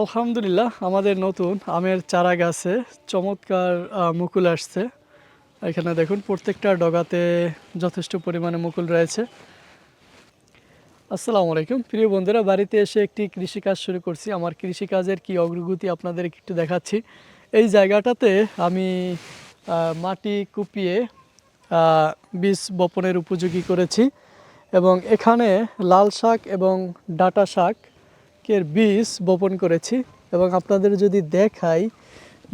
আলহামদুলিল্লাহ, আমাদের নতুন আমের চারা গাছে চমৎকার মুকুল আসছে। এখানে দেখুন, প্রত্যেকটা ডগাতে যথেষ্ট পরিমাণে মুকুল রয়েছে। আসসালামু আলাইকুম। প্রিয় বন্ধুরা, বাড়িতে এসে একটি কৃষিকাজ শুরু করছি। আমার কৃষিকাজের কি অগ্রগতি আপনাদের একটু দেখাচ্ছি। এই জায়গাটাতে আমি মাটি কুপিয়ে বীজ বপনের উপযোগী করেছি। এবং এখানে লাল শাক এবং ডাটা শাকের বীজ বপন করেছি এবং আপনাদের যদি দেখাই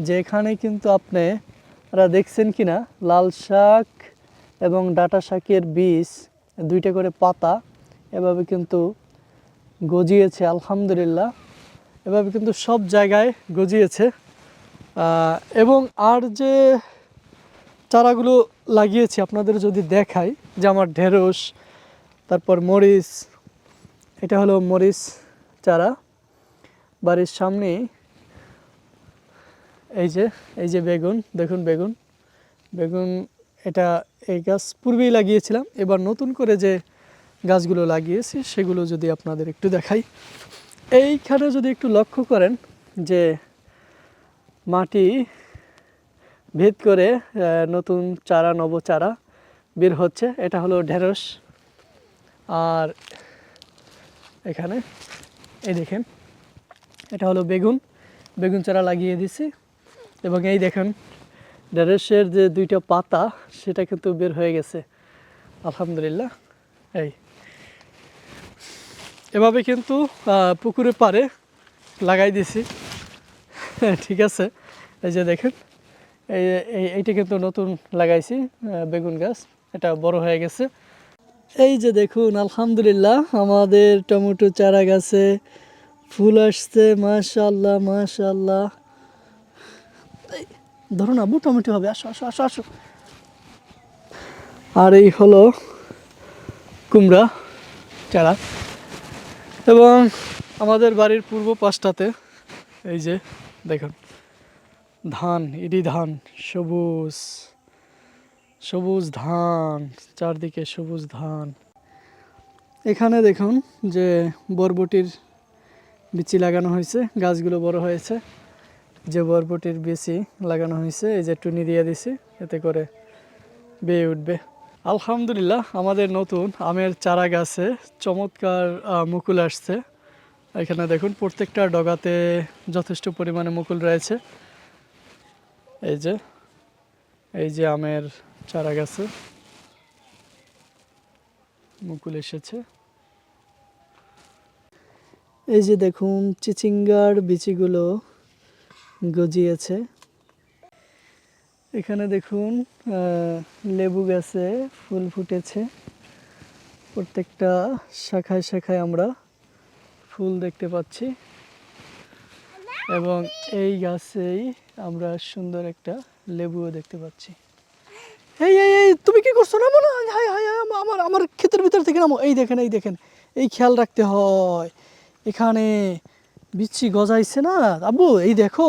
যে এখানে কিন্তু আপনি, আপনারা দেখছেন কি না লাল শাক এবং ডাটা শাকের বীজ দুইটা করে পাতা, এভাবে কিন্তু গজিয়েছে, আলহামদুলিল্লাহ। এভাবে কিন্তু সব জায়গায় গজিয়েছে। এবং আর যে চারাগুলো লাগিয়েছি, আপনাদের যদি দেখাই, যে আমার ঢেঁড়স, তারপর মরিচ, এটা হলো মরিচ চারা বাড়ির সামনে। এই যে এই যে বেগুন, দেখুন বেগুন। বেগুন, এটা এই গাছ পূর্বেই লাগিয়েছিলাম। এবার নতুন করে যে গাছগুলো লাগিয়েছি, সেগুলো যদি আপনাদের একটু দেখাই। এইখানে যদি একটু লক্ষ্য করেন যে মাটি ভেদ করে নতুন চারা, নব চারা বের হচ্ছে। এটা হলো ঢেঁড়স। আর এখানে এই দেখেন, এটা হলো বেগুন। বেগুন চারা লাগিয়ে দিছি। এবং এই দেখেন, ঢেঁড়সের যে দুইটা পাতা, সেটা কিন্তু বের হয়ে গেছে। আলহামদুলিল্লাহ, এই। এভাবে কিন্তু পুকুরে পারে লাগাই দিছি। ঠিক আছে, এই যে দেখেন, এই- এইটা কিন্তু নতুন লাগাইছি বেগুন গাছ। এটা বড় হয়ে গেছে। এই যে দেখুন, আলহামদুলিল্লাহ, আমাদের টমেটো চারা গাছে ফুল আসছে মাশাল্লাহ মাশাল্লাহ ধরুন আবু টমেটো হবে, আসো আসো আসো আসো। আর এই হলো কুমড়া চারা। এবং আমাদের বাড়ির পূর্ব পাশটাতে, এই যে, দেখুন, ধান, ইডি ধান, সবুজ। সবুজ ধান, চারদিকে সবুজ ধান। এখানে দেখুন যে বরবটির বিচি লাগানো হয়েছে, গাছগুলো বড় হয়েছে। যে বরবটির বিচি লাগানো হয়েছে, এই যে টুনি দিয়ে দিছি, এতে করে বেয়ে উঠবে। আলহামদুলিল্লাহ, আমাদের নতুন আমের চারা গাছে চমৎকার মুকুল আসছে। এখানে দেখুন, প্রত্যেকটা ডগাতে যথেষ্ট পরিমাণে মুকুল রয়েছে। এই যে এই যে আমের চারা গাছে মুকুল এসেছে। এই যে দেখুন, চিচিঙ্গার বিচিগুলো গজিয়েছে। এখানে দেখুন লেবু গাছে ফুল ফুটেছে। প্রত্যেকটা শাখায় শাখায় আমরা ফুল দেখতে পাচ্ছি। এবং এই গাছেই আমরা সুন্দর একটা লেবুও দেখতে পাচ্ছি। এই এই এই তুমি কি করছ না মনে হয় হাই হাই আমার আমার ক্ষেতের ভিতর থেকে নামো এই দেখেন এই দেখেন এই খেয়াল রাখতে হয় এখানে বিচ্ছি গজাইছে না আব্বু এই দেখো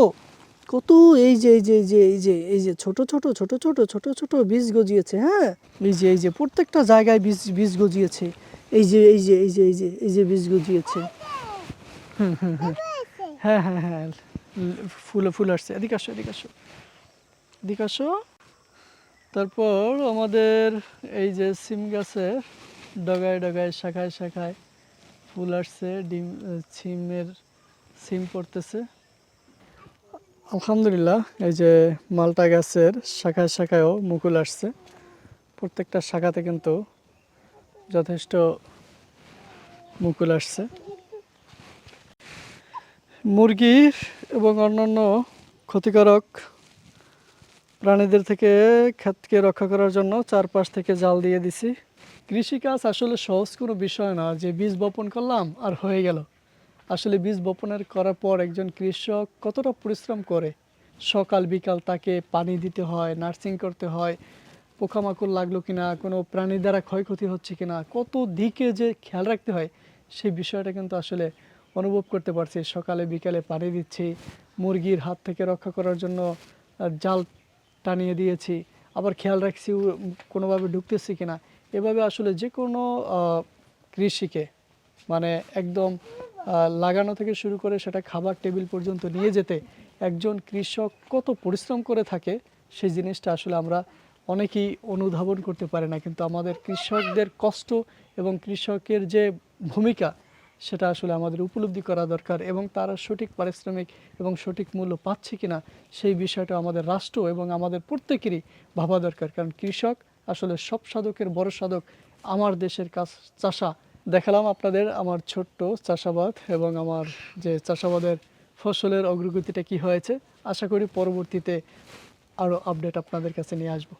কত এই যে এই যে এই যে এই যে এই যে ছোট ছোট ছোট ছোট ছোট ছোট বীজ গজিয়েছে হ্যাঁ এই যে এই যে প্রত্যেকটা জায়গায় বীজ বীজ গজিয়েছে এই যে এই যে এই যে এই যে এই যে বীজ গজিয়েছে হুম হুম হুম হ্যাঁ হ্যাঁ হ্যাঁ ফুল ফুল আসছে এদিকে আসো এদিকে আসো এদিকে আসো তারপর আমাদের এই যে সিম গাছের ডগায় ডগায়, শাখায় শাখায় ফুল আসছে, ডিম, সিমের সিম পড়তেছে। আলহামদুলিল্লাহ, এই যে মালটা গাছের শাখায় শাখায়ও মুকুল আসছে। প্রত্যেকটা শাখাতে কিন্তু যথেষ্ট মুকুল আসছে। মুরগির এবং অন্যান্য ক্ষতিকারক প্রাণীদের থেকে ক্ষেতকে রক্ষা করার জন্য চারপাশ থেকে জাল দিয়ে দিছি। কৃষিকাজ আসলে সহজ কোনো বিষয় না, যে বীজ বপন করলাম আর হয়ে গেল। আসলে বীজ বপনের করার পর একজন কৃষক কতটা পরিশ্রম করে? সকাল, বিকাল তাকে পানি দিতে হয়, নার্সিং করতে হয়, পোকামাকড় লাগল কিনা, কোনো প্রাণী দ্বারা ক্ষয়ক্ষতি হচ্ছে কিনা, কত দিকে যে খেয়াল রাখতে হয় সেই বিষয়টা কিন্তু আসলে অনুভব করতে পারছি। সকালে, বিকালে পানি দিচ্ছি, মুরগির হাত থেকে রক্ষা করার জন্য জাল টানিয়ে দিয়েছি। আবার খেয়াল রাখছি কোনোভাবে ঢুকতেছি কিনা। এভাবে আসলে যে কোনো কৃষিকে মানে একদম লাগানো থেকে শুরু করে সেটা খাবার টেবিল পর্যন্ত নিয়ে যেতে একজন কৃষক কত পরিশ্রম করে থাকে সেই জিনিসটা আসলে আমরা অনেকেই অনুধাবন করতে পারে না। কিন্তু আমাদের কৃষকদের কষ্ট এবং কৃষকের যে ভূমিকা সেটা আসলে আমাদের উপলব্ধি করা দরকার এবং তারা সঠিক পারিশ্রমিক এবং সঠিক মূল্য পাচ্ছে কিনা সেই বিষয়টা আমাদের রাষ্ট্র এবং আমাদের প্রত্যেকেরই ভাবা দরকার। কারণ কৃষক আসলে সব সাধকের বড় সাধক। আমার দেশের কাজ চাষা। দেখালাম আপনাদের আমার ছোট্ট চাষাবাদ এবং আমার যে চাষাবাদের ফসলের অগ্রগতিটা কি হয়েছে। আশা করি পরবর্তীতে আরও আপডেট আপনাদের কাছে নিয়ে আসব।